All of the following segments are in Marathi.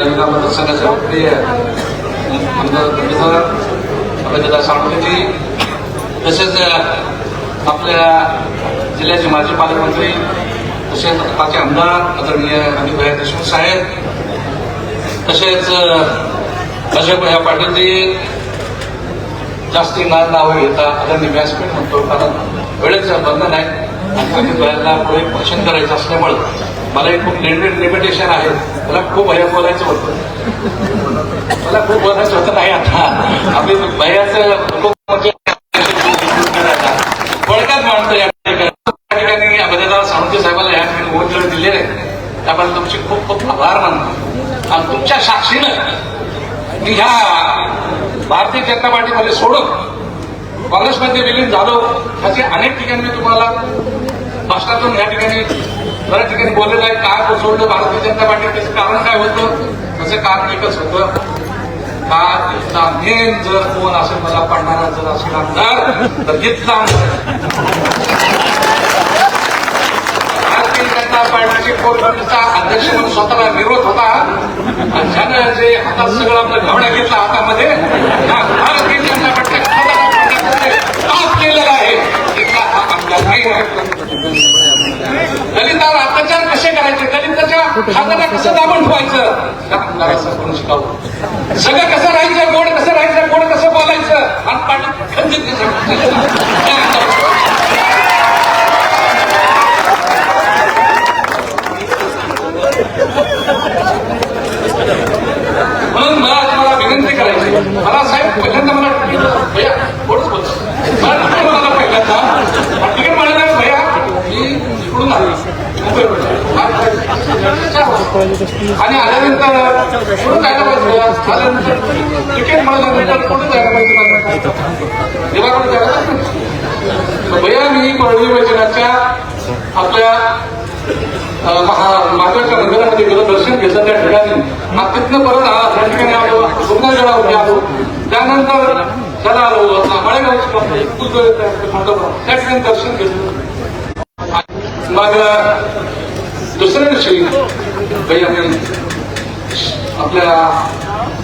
नवीन मतदारसंघाचे प्रिय आमदार दंडोदर अभयदादा साळुंकेजी तसेच आपल्या जिल्ह्याचे माजी पालकमंत्री तसेच आताचे आमदार आदरणीय अनिलभाई देशमुख साहेब तसेच अजय पाटीलजी जास्ती ना नावं घेता आता मी व्यासपीठ म्हणतो कारण वेळेचं बंधन आहे. आणि अनिल भाईला पुढे भाषण करायचं असल्यामुळं मला एक खूप लिमिटेशन आहे. मला खूप भया बोलायचं होतं. मला खूप बोलायचं होतं नाही आता. आपली भयाचं खूप म्हणजे बळकात माणसं या ठिकाणी. त्या सावंत साहेबाला या ठिकाणी ओळख दिलेले आहे. त्याबद्दल तुमचे खूप खूप आभार मानतो. आणि तुमच्या साक्षीनं मी ह्या भारतीय जनता पार्टीमध्ये सोडून काँग्रेसमध्ये विलीन झालो. असे अनेक ठिकाणी मी तुम्हाला भाषणातून या ठिकाणी बऱ्याच ठिकाणी बोललेलं आहे काय कोसळलं भारतीय जनता पार्टी त्याचं कारण काय होतं? तसं कारण एकच होतं. का मेन जर कोण असेल मला पडणारा जर असेल आमदार तर घेतला भारतीय जनता पार्टीचे कोरबंदचा अध्यक्ष म्हणून स्वतःला विरोध होता. आणि ज्यानं जे हातात सगळं आपलं घावड्या घेतला हातामध्ये हा भारतीय जनता पार्टीच्या ताप केलेला आहे इथला हा आमदार नाही आहे. दलितावर अत्याचार कसे करायचे दलिताच्या हाताला कसं दाबून ठेवायचं त्या आमदाराचं कोण शिकावं सगळं कसं राहायचं गोड कसं राहायचं गोड कसं बोलायचं? हात पाणी खंडित कसं करायचं. म्हणून मला तुम्हाला विनंती करायची मला साहेब पहिल्यांदा मला भैया थोडंच बोलतो मला तिकीट मला पहिल्यांदा तिकीट म्हणाले भैया. मी इकडून आलो. मुंबईवरून. आणि आल्यानंतर कुठं जायला पाहिजे? आल्यानंतर जायला पाहिजे मला? देवाकडे जायला भैया मी परळी वैजनाच्या आपल्या अं, महादेवाच्या मंदिरामध्ये गेलो दर्शन घेतलं त्या ठिकाणी. मग तिथनं परत आला त्या ठिकाणी आलो. रुग्णालयामध्ये आलो. त्यानंतर त्याला आलो. आता कंपनी, त्या- त्या ठिकाणी दर्शन घेतलं. मग दुसऱ्या दिवशी आम्ही आपल्या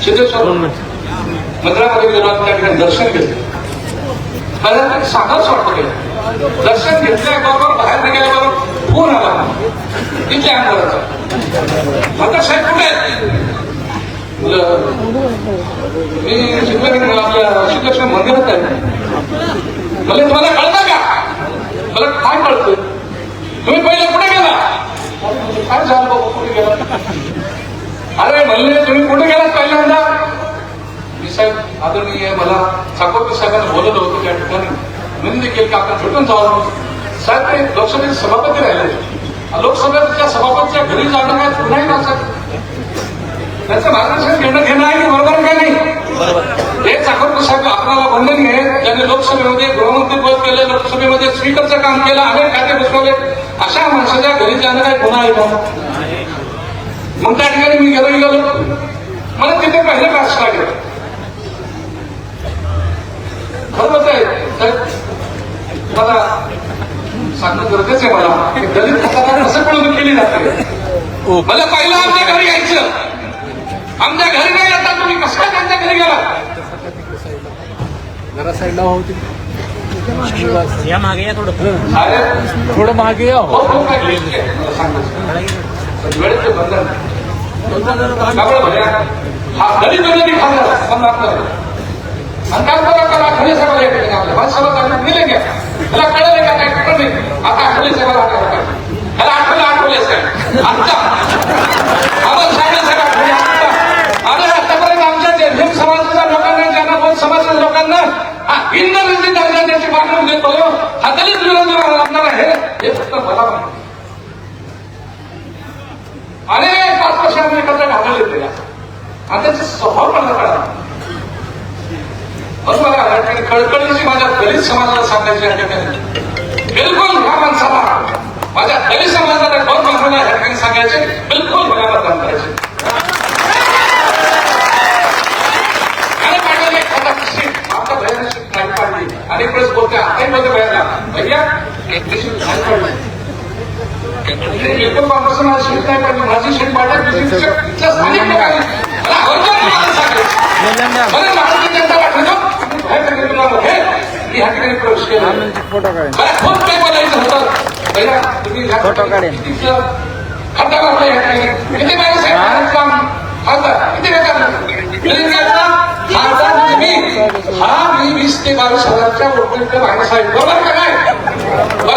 सिद्धेश्वर मंदिरामध्ये गेलो आणि त्या ठिकाणी दर्शन घेतलं. मला सांगाच वाटतं गेलं दर्शन घेतल्याबरोबर बाहेर निघाल्याबरोबर फोन आला तिथल्या आमदाराचा आता साहेब कुठे मी सिद्धेश्वर आपल्या सिद्धेश्वर मंदिरात आहे. मला तुम्हाला कळतं का? मला काय कळतं? तुम्ही पहिले कुठे गेला काय झालं बाबा कुठे गेला अरे म्हणले तुम्ही कुठे गेलात पहिल्यांदा? मी साहेब आदरणीय मला साकोरकर साहेबांना बोलत होतो त्या ठिकाणी. विनंती केली की आपण भेटून जाऊ साहेब ते लोकसभेचे सभापती राहिले. लोकसभेच्या सभापतीच्या घरी जाणं काय गुन्हा ना साहेब? त्याचं मार्गदर्शन घेणं घेणं आहे की बरोबर आहे नाही? हे चाकरकर साहेब आपल्याला बंधन आहे त्यांनी लोकसभेमध्ये गृहमंत्री पद केले लोकसभेमध्ये स्पीकरचं काम केलं अनेक खाते बसवले. अशा माणसाच्या घरी जाणं काय गुन्हा आहे का मग त्या ठिकाणी मी गेलो गेलो मला तिथे पहिले कास्ट लागेल बरोबर आहे तर मला सांगणं गरजेचं आहे मला दलित हाताला कसं पळून केली जाते मला पहिलं आमच्या घरी यायचं आमच्या घरी नाही येता तुम्ही कसं काय त्यांच्या घरी गेला जरा साईडला होती या मागे या थोडं अरे थोडं मागे या हो हो. वेळेचे बंधन हा दलित विरोधी खासदार समजणार आणि काय करा करा आठवले या ठिकाणी आपल्या भाजपला त्यांना दिले घ्या त्याला कळलं का काय खरं नाही आता आठवले साहेबाला आठवलं त्याला आठवलं आठवले साहेब आता आम्हाला साहेब आठवले आता आणि आतापर्यंत आमच्या समाजाच्या लोकांना ज्यांना समाजाच्या लोकांना हा हिंद विरोधी दर्जा त्याची मागणी देतो हा दलित विरोधी राहणार आहे हे फक्त मला माहिती. अनेक पाच एकत्र घालवले त्याला आणि त्याचे स्वभाव मला कळा म्हणून मला आणि कळकळीची माझ्या दलित समाजाला सांगायची या बिलकुल ह्या माणसाला माझ्या दलित समाजाला दोन माणसाला या ठिकाणी सांगायचे? बिलकुल मला मतदान करायचे आणि पाटील एक खाता सीट आता भयानक सीट नाही पाडली अनेक वेळेस बोलते आताही बोलते भयाला भैया एक सीट नाही पाडली बिलकुल काँग्रेस माझी सीट नाही पडली माझी सीट पाडल्या इथल्या स्थानिक लोकांनी मला आवर्जून मला सांगितलं मला भारतीय जनता पाठवतो बाहेर सांगितलं हे मी ह्या ठिकाणी प्रवेश केला फोटो काढेन मला खूप काही बोलायचं होतं भैया तुम्ही ह्या फोटो काढेन. किती खड्डा मारला ह्या ठिकाणी किती बाहेर साहेब बाहेर काम खासदार किती बेकार बिलिंग घ्यायचा खासदार मी हा मी वीस ते बावीस हजारच्या वोटिंगच्या मायनस आहे बरोबर का नाही बरोबर का नाही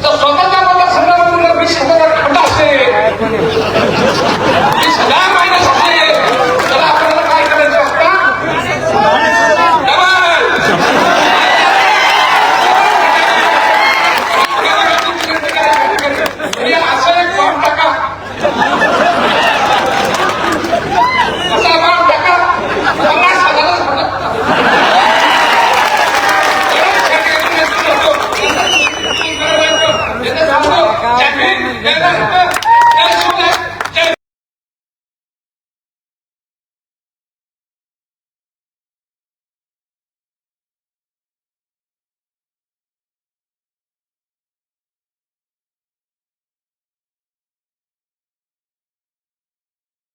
स्वतःच्या मला सगळ्या वीस हजार खंड असते वीस हजार महिना